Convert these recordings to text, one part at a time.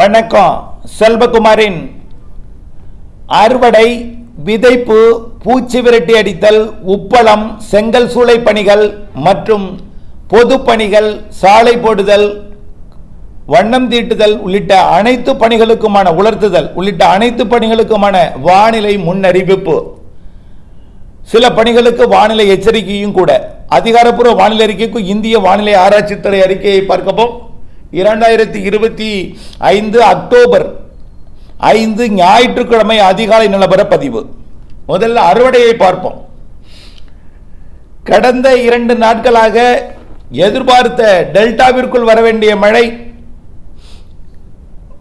வணக்கம். செல்வகுமாரின் அறுவடை விதைப்பு பூச்சி விரட்டி அடித்தல் உப்பளம் செங்கல் சூளை பணிகள் மற்றும் பொது பணிகள் சாலை போடுதல் வண்ணம் தீட்டுதல் உள்ளிட்ட அனைத்து பணிகளுக்குமான உலர்த்துதல் உள்ளிட்ட அனைத்து பணிகளுக்குமான வானிலை முன்னறிவிப்பு. சில பணிகளுக்கு வானிலை எச்சரிக்கையும் கூட. அதிகாரப்பூர்வ வானிலை அறிக்கைக்கு இந்திய வானிலை ஆராய்ச்சித்துறை அறிக்கையை பார்க்கப்போம். இரண்டாயிரத்தி இருபத்தி ஐந்து அக்டோபர் ஐந்து ஞாயிற்றுக்கிழமை அதிகாலை நிலவர பதிவு. முதல்ல அறுவடையை பார்ப்போம். கடந்த இரண்டு நாட்களாக எதிர்பார்த்த டெல்டாவிற்குள் வர வேண்டிய மழை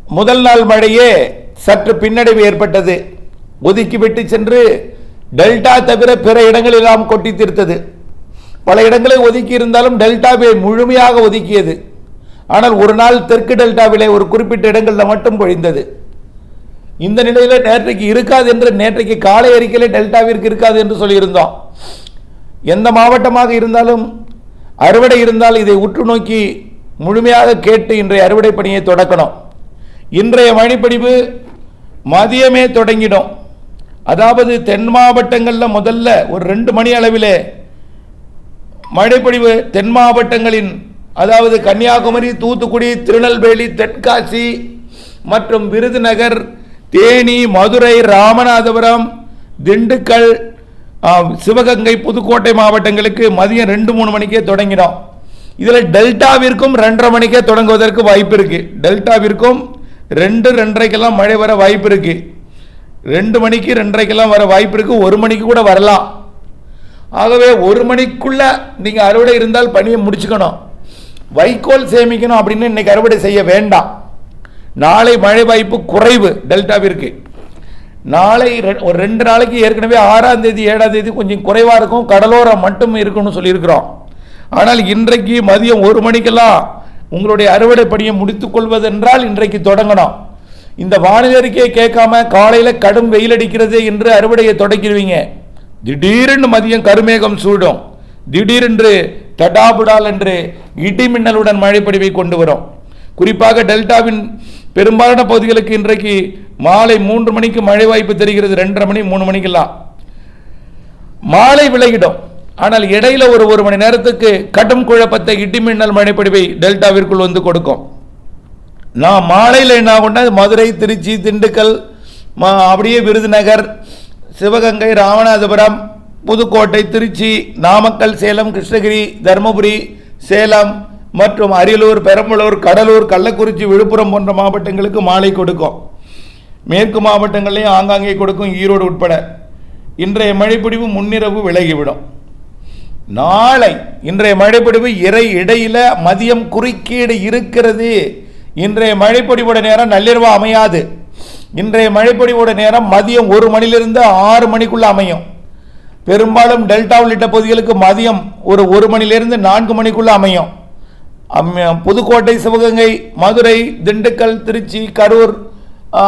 முதல் நாள் மழையே சற்று பின்னடைவு ஏற்பட்டது. ஒதுக்கிவிட்டு சென்று டெல்டா தவிர பிற இடங்களெல்லாம் கொட்டி தீர்த்தது. பல இடங்களை ஒதுக்கி இருந்தாலும் டெல்டாவை முழுமையாக ஒதுக்கியது. ஆனால் ஒரு நாள் தெற்கு டெல்டாவிலே ஒரு குறிப்பிட்ட இடங்களில் மட்டும் பொழிந்தது. இந்த நிலையில் நேற்றைக்கு இருக்காது என்று நேற்றைக்கு காலை அறிக்கையில் டெல்டாவிற்கு இருக்காது என்று சொல்லியிருந்தோம். எந்த மாவட்டமாக இருந்தாலும் அறுவடை இருந்தால் இதை உற்று நோக்கி முழுமையாக கேட்டு இன்றைய அறுவடை பணியை தொடக்கணும். இன்றைய மழைப்படிவு மதியமே தொடங்கிடும். அதாவது தென் மாவட்டங்களில் முதல்ல ஒரு ரெண்டு மணி அளவிலே மழைப்பொழிவு தென் மாவட்டங்களின் அதாவது கன்னியாகுமரி தூத்துக்குடி திருநெல்வேலி தென்காசி மற்றும் விருதுநகர் தேனி மதுரை ராமநாதபுரம் திண்டுக்கல் சிவகங்கை புதுக்கோட்டை மாவட்டங்களுக்கு மதியம் ரெண்டு மூணு மணிக்கே தொடங்கிடும் இதில் டெல்டாவிற்கும் ரெண்டரை மணிக்கே தொடங்குவதற்கு வாய்ப்பு இருக்குது டெல்டாவிற்கும் ரெண்டு ரெண்டரைக்கெல்லாம் மழை வர வாய்ப்பு இருக்குது ரெண்டு மணிக்கு ரெண்டரைக்கெல்லாம் வர வாய்ப்பு இருக்குது ஒரு மணிக்கு கூட வரலாம். ஆகவே ஒரு மணிக்குள்ளே நீங்கள் அறுவடை இருந்தால் பணியை முடிச்சுக்கணும். வைக்கோல் சேமிக்கணும் அப்படின்னு இன்னைக்கு அறுவடை செய்ய வேண்டாம். நாளை மழை வாய்ப்பு குறைவு டெல்டாவிற்கு. நாளை ரெ- ஒரு ரெண்டு நாளைக்கு ஏற்கனவே ஆறாம் தேதி ஏழாம் தேதி கொஞ்சம் குறைவாக இருக்கும். கடலோரம் மட்டும் இருக்கும்னு சொல்லியிருக்கிறோம். ஆனால் இன்றைக்கு மதியம் ஒரு மணிக்கெல்லாம் உங்களுடைய அறுவடை பணியை முடித்துக்கொள்வதென்றால் இன்றைக்கு தொடங்கணும். இந்த வானிலை அறிக்கையை கேட்காம காலையில் கடும் வெயில் அடிக்கிறது என்று அறுவடையை தொடக்கிடுவீங்க. திடீரென்று மதியம் கருமேகம் சூடும். திடீரென்று தடாபுடால் என்று இடி மின்னலுடன் மழைப்பொழிவை கொண்டு வரும். குறிப்பாக டெல்டாவின் பெரும்பாலான பகுதிகளுக்கு இன்றைக்கு மாலை மூன்று மணிக்கு மழை வாய்ப்பு தெரிகிறது. ரெண்டரை மணி மூணு மணிக்கெல்லாம். மாலை விலகிடும். ஆனால் இடையில ஒரு ஒரு மணி நேரத்துக்கு கடும் குழப்பத்தை இடிமின்னல் மழைப்பொழிவை டெல்டாவிற்குள் வந்து கொடுக்கும். நான் மாலையில் என்ன ஆகும்னா மதுரை திருச்சி திண்டுக்கல் அப்படியே விருதுநகர் சிவகங்கை ராமநாதபுரம் புதுக்கோட்டை திருச்சி நாமக்கல் சேலம் கிருஷ்ணகிரி தருமபுரி சேலம் மற்றும் அரியலூர் பெரம்பலூர் கடலூர் கள்ளக்குறிச்சி விழுப்புரம் போன்ற மாவட்டங்களுக்கு மாலை கொடுக்கும். மேற்கு மாவட்டங்களையும் ஆங்காங்கே கொடுக்கும் ஈரோடு உட்பட. இன்றைய மழைப்பிடிவு முன்னிரவு விலகிவிடும். நாளை இன்றைய மழைப்பிடிவு இறை இடையில மதியம் குறுக்கீடு இருக்கிறது. இன்றைய மழைப்பொடிவோட நேரம் நள்ளிரவு அமையாது. இன்றைய மழைப்பொடிவோட நேரம் மதியம் ஒரு மணிலிருந்து ஆறு மணிக்குள்ள அமையும். பெரும்பாலும் டெல்டா உள்ளிட்ட பகுதிகளுக்கு மதியம் ஒரு ஒரு மணிலிருந்து நான்கு மணிக்குள்ள அமையும். புதுக்கோட்டை சிவகங்கை மதுரை திண்டுக்கல் திருச்சி கரூர்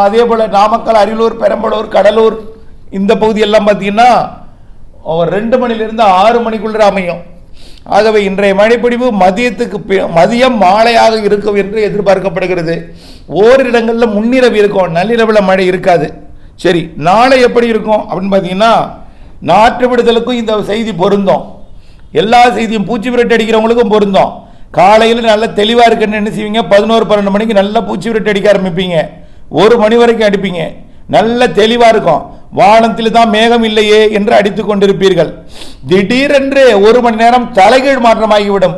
அதே போல் நாமக்கல் அரியலூர் பெரம்பலூர் கடலூர் இந்த பகுதியெல்லாம் பார்த்தீங்கன்னா ஒரு ரெண்டு மணிலிருந்து ஆறு மணிக்குள்ள அமையும். ஆகவே இன்றைய மழைப்பொழிவு மதியத்துக்கு மதியம் மாலையாக இருக்கும் என்று எதிர்பார்க்கப்படுகிறது. ஓரிடங்களில் முன்னிரவு இருக்கும். நள்ளிரவில் மழை இருக்காது. சரி நாளை எப்படி இருக்கும் அப்படின்னு பார்த்தீங்கன்னா நாற்று விடுதலுக்கும் இந்த செய்தி பொருந்தும். எல்லா செய்தியும் பூச்சி விரட்டு அடிக்கிறவங்களுக்கும் பொருந்தும். காலையில் நல்ல தெளிவாக இருக்குன்னு என்ன செய்வீங்க பதினோரு பன்னெண்டு மணிக்கு நல்லா பூச்சி விரட்டு அடிக்க ஆரம்பிப்பீங்க. ஒரு மணி வரைக்கும் அடிப்பீங்க. நல்ல தெளிவாக இருக்கும். வானத்தில் தான் மேகம் இல்லையே என்று அடித்து கொண்டிருப்பீர்கள். திடீரென்று ஒரு மணி நேரம் தலைகீழ் மாற்றமாகிவிடும்.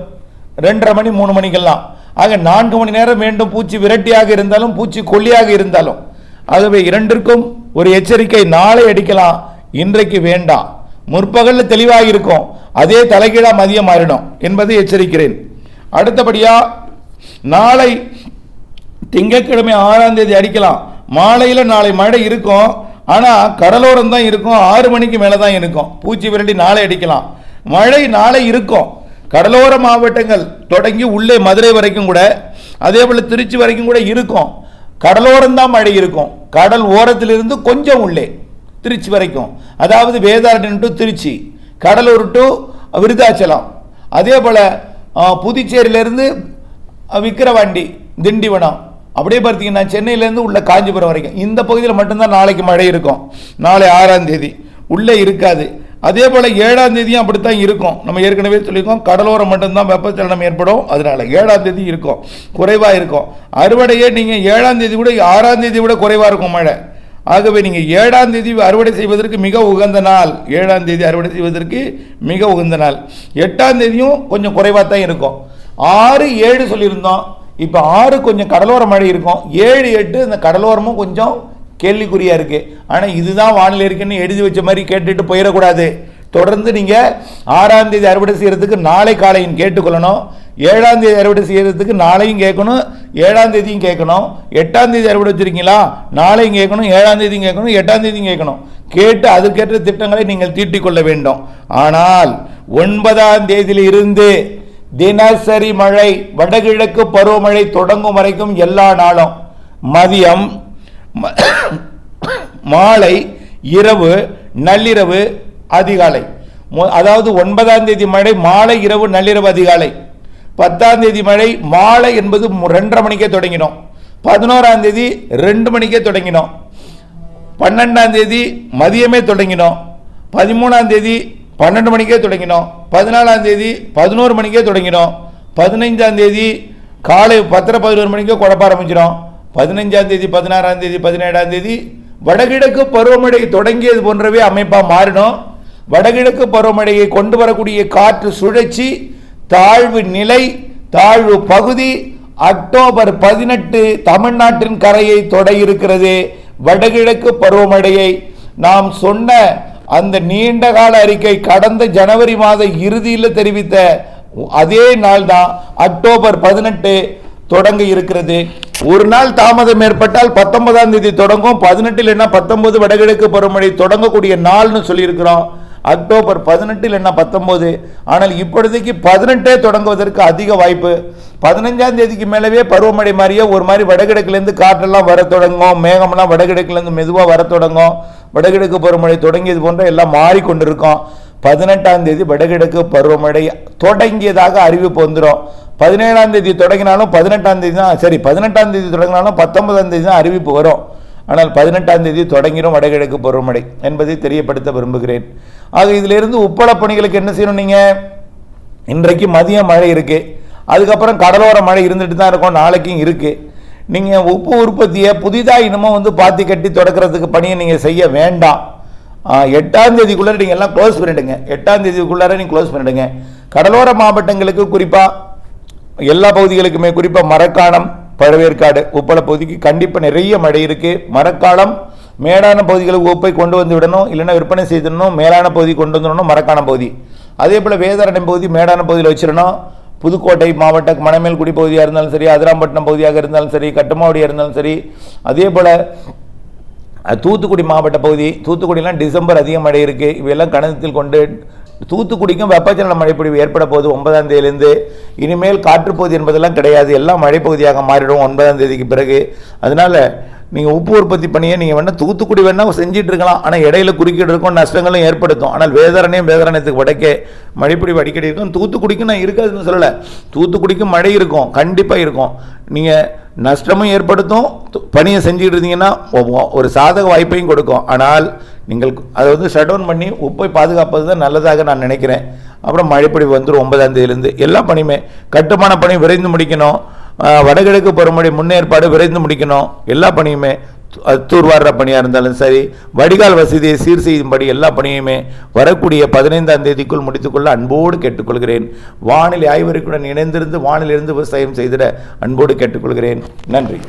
ரெண்டரை மணி மூணு மணிக்கெல்லாம். ஆக நான்கு மணி நேரம் வேண்டும் பூச்சி விரட்டியாக இருந்தாலும் பூச்சி கொல்லியாக இருந்தாலும். ஆகவே இரண்டிற்கும் ஒரு எச்சரிக்கை நாளை அடிக்கலாம். இன்றைக்கு வேண்டாம் முற்பகலில் தெளிவாக இருக்கும் அதே தலைகீழாக மதியம் மாறிடும் என்பதை எச்சரிக்கிறேன். அடுத்தபடியாக நாளை திங்கட்கிழமை ஆறாம் தேதி அடிக்கலாம். மாலையில் நாளை மழை இருக்கும். ஆனால் கடலோரம் தான் இருக்கும். ஆறு மணிக்கு மேலே தான் இருக்கும். பூச்சி விரட்டி நாளை அடிக்கலாம். மழை நாளை இருக்கும். கடலோர மாவட்டங்கள் தொடங்கி உள்ளே மதுரை வரைக்கும் கூட அதே போல் திருச்சி வரைக்கும் கூட இருக்கும். கடலோரம் தான் மழை இருக்கும். கடல் ஓரத்திலிருந்து கொஞ்சம் உள்ளே. திருச்சி வரைக்கும். அதாவது வேதாரண்யம் டு திருச்சி கடலூர் டு விருதாச்சலம். அதே போல் புதுச்சேரியிலேருந்து விக்கிரவாண்டி திண்டிவனம். அப்படியே பார்த்தீங்கன்னா சென்னையிலேருந்து உள்ள காஞ்சிபுரம் வரைக்கும். இந்த பகுதியில் மட்டும்தான் நாளைக்கு மழை இருக்கும். நாளை ஆறாம் தேதி. உள்ளே இருக்காது. அதே போல் ஏழாம் தேதியும் அப்படித்தான் இருக்கும். நம்ம ஏற்கனவே சொல்லியிருக்கோம் கடலோரம் மட்டும்தான் வெப்பச்சலனம் ஏற்படும். அதனால ஏழாம் தேதி இருக்கும். குறைவாக இருக்கும். அறுவடையே நீங்கள் ஏழாம் தேதி விட ஆறாம் தேதி விட குறைவாக இருக்கும் மழை. ஆகவே நீங்கள் ஏழாம் தேதி அறுவடை செய்வதற்கு மிக உகந்த நாள். ஏழாம் தேதி அறுவடை செய்வதற்கு மிக உகந்த நாள். எட்டாம் தேதியும் கொஞ்சம் குறைவாக தான் இருக்கும். ஆறு ஏழு சொல்லியிருந்தோம். இப்போ ஆறு கொஞ்சம் கடலோர மழை இருக்கும். ஏழு எட்டு இந்த கடலோரமும் கொஞ்சம் கேள்விக்குறியாக இருக்குது ஆனால் இதுதான் வானிலை இருக்குன்னு எழுதி வச்ச மாதிரி கேட்டுட்டு போயிடக்கூடாது. தொடர்ந்து நீங்கள் ஆறாம் தேதி அறுவடை செய்கிறதுக்கு நாளை காலையும் கேட்டுக்கொள்ளணும். ஏழாம் தேதி அறுவடை செய்கிறதுக்கு நாளையும் கேட்கணும் ஏழாம் தேதியும் கேட்கணும். எட்டாம் தேதி அறுவடை வச்சுருக்கீங்களா? நாளையும் கேட்கணும் ஏழாம் தேதியும் கேட்கணும் எட்டாம் தேதியும் கேட்கணும். கேட்டு அதுக்கேற்ற திட்டங்களை நீங்கள் தீட்டிக் கொள்ள வேண்டும். ஆனால் ஒன்பதாம் தேதியிலிருந்து தினசரி மழை வடகிழக்கு பருவமழை தொடங்கும் வரைக்கும் எல்லா நாளும் மதியம் மாலை இரவு நள்ளிரவு அதிகாலை. அதாவது ஒன்பதாம் தேதி மழை மாலை இரவு நள்ளிரவு அதிகாலை. பத்தாம் தேதி மழை மாலை என்பது மு- ரெண்டரை மணிக்கே தொடங்கினோம். பதினோராம் தேதி ரெண்டு மணிக்கே தொடங்கினோம். பன்னெண்டாம் தேதி மதியமே தொடங்கினோம். பதிமூணாம் தேதி பன்னெண்டு மணிக்கே தொடங்கினோம். பதினாலாம் தேதி பதினோரு மணிக்கே தொடங்கினோம். பதினைஞ்சாம் தேதி காலை பத்தரை பதினோரு மணிக்கே குழப்ப ஆரம்பிச்சிடும். பதினைஞ்சாம் தேதி பதினாறாம் தேதி பதினேழாம் தேதி வடகிழக்கு பருவமழை தொடங்கியது போன்றவே அமைப்பாக மாறிடும். வடகிழக்கு பருவமழையை கொண்டு வரக்கூடிய காற்று சுழற்சி தாழ்வு நிலை தாழ்வு பகுதி அக்டோபர் பதினெட்டு தமிழ்நாட்டின் கரையை தொட இருக்கிறது. வடகிழக்கு பருவமழையை நாம் சொன்ன அந்த நீண்ட கால அறிக்கை கடந்த ஜனவரி மாத இறுதியில் தெரிவித்த அதே நாள் தான் அக்டோபர் பதினெட்டு தொடங்க இருக்கிறது. ஒரு நாள் தாமதம் ஏற்பட்டால் பத்தொன்பதாம் தேதி தொடங்கும். பதினெட்டில் என்ன பத்தொன்பது வடகிழக்கு பருவமழை தொடங்கக்கூடிய நாள்னு சொல்லியிருக்கிறோம். அக்டோபர் பதினெட்டில் என்ன பத்தொம்போது? ஆனால் இப்பொழுதைக்கு பதினெட்டே தொடங்குவதற்கு அதிக வாய்ப்பு. பதினஞ்சாம் தேதிக்கு மேலவே பருவமழை மாதிரியே ஒரு மாதிரி வடகிழக்குலேருந்து காற்றெல்லாம் வர தொடங்கும். மேகமெல்லாம் வடகிழக்குலேருந்து மெதுவாக வர தொடங்கும். வடகிழக்கு பருவமழை தொடங்கியது போன்ற எல்லாம் மாறிக்கொண்டிருக்கும். பதினெட்டாம் தேதி வடகிழக்கு பருவமழை தொடங்கியதாக அறிவிப்பு வந்துடும் பதினேழாம் தேதி தொடங்கினாலும் பதினெட்டாம் தேதி தான் சரி பதினெட்டாம் தேதி தொடங்கினாலும் பத்தொன்பதாம் தேதி தான் அறிவிப்பு வரும். ஆனால் பதினெட்டாம் தேதி தொடங்கிடும் வடகிழக்கு பருவமழை என்பதை தெரியப்படுத்த விரும்புகிறேன். ஆக இதிலிருந்து உப்பள பணிகளுக்கு என்ன செய்யணும் நீங்கள் இன்றைக்கு மதிய மழை இருக்குது அதுக்கப்புறம் கடலோர மழை இருந்துட்டு தான் இருக்கும். நாளைக்கும் இருக்குது நீங்கள் உப்பு உற்பத்தியை புதிதாக இன்னமும் வந்து பாத்தி கட்டி தொடக்கிறதுக்கு பணியை நீங்கள் செய்ய வேண்டாம். எட்டாம் தேதிக்குள்ளே நீங்கள் எல்லாம் க்ளோஸ் பண்ணிடுங்க. எட்டாம் தேதிக்குள்ளார நீங்கள் க்ளோஸ் பண்ணிவிடுங்க கடலோர மாவட்டங்களுக்கு குறிப்பாக எல்லா பகுதிகளுக்குமே குறிப்பாக மரக்காணம் பழவேற்காடு உப்பள பகுதிக்கு கண்டிப்பாக நிறைய மழை இருக்குது மரக்காலம் மேடான பகுதிகளுக்கு உப்பை கொண்டு வந்து விடணும். இல்லைன்னா விற்பனை செய்திடணும். மேலான பகுதி கொண்டு வந்துடணும் மரக்கான பகுதி. அதே போல் வேதாரண்யம் பகுதி மேடான பகுதியில் வச்சிடணும். புதுக்கோட்டை மாவட்ட மணமேல்குடி பகுதியாக இருந்தாலும் சரி அதிராம்பட்டினம் பகுதியாக இருந்தாலும் சரி கட்டுமாவடியாக இருந்தாலும் சரி அதே போல் தூத்துக்குடி மாவட்ட பகுதி தூத்துக்குடிலாம் டிசம்பர் அதிக மழை இருக்குது இவையெல்லாம் கணத்தில் கொண்டு தூத்துக்குடிக்கும் வெப்பச்சலன மழைப்பொழிவு ஏற்பட போது ஒன்பதாம் தேதியிலேருந்து இனிமேல் காற்றுப்பகுதி என்பதெல்லாம் கிடையாது. எல்லாம் மழைப்பகுதியாக மாறிடும் ஒன்பதாம் தேதிக்கு பிறகு. அதனால் நீங்கள் உப்பு உற்பத்தி பண்ணியே நீங்கள் வேணால் தூத்துக்குடி வேணால் செஞ்சிட்டு இருக்கலாம். ஆனால் இடையில குறுக்கிட்டு இருக்கும் நஷ்டங்களும் ஏற்படுத்தும். ஆனால் வேதாரணையும் வேதாரணத்துக்கு வடக்கே மழைப்பொழிவு அடிக்கடி இருக்கும். தூத்துக்குடிக்கும் நான் இருக்காதுன்னு சொல்லலை. தூத்துக்குடிக்கும் மழை இருக்கும் கண்டிப்பாக இருக்கும். நீங்கள் நஷ்டமும் ஏற்படுத்தும் பணியை செஞ்சுக்கிட்டு இருந்தீங்கன்னா ஒரு சாதக வாய்ப்பையும் கொடுக்கும். ஆனால் நீங்கள் அதை வந்து ஷட் டவுன் பண்ணி உப்பை பாதுகாப்பது தான் நல்லதாக நான் நினைக்கிறேன். அப்புறம் மழைப்பொழிவு வந்துடும் ஒன்பதாம் தேதியிலேருந்து. எல்லா பணியுமே கட்டுமான பணி விரைந்து முடிக்கணும். வடகிழக்கு பருவமழை முன்னேற்பாடு விரைந்து முடிக்கணும். எல்லா பணியுமே தூர்வாடுற பணியாக இருந்தாலும் சரி வடிகால் வசதியை சீர் செய்யும்படி எல்லா பணியுமே வரக்கூடிய பதினைந்தாம் தேதிக்குள் முடித்துக்கொள்ள அன்போடு கேட்டுக்கொள்கிறேன். வானிலை ஆய்வறிக்குடன் இணைந்திருந்து வானிலிருந்து விவசாயம் செய்திட அன்போடு கேட்டுக்கொள்கிறேன். நன்றி.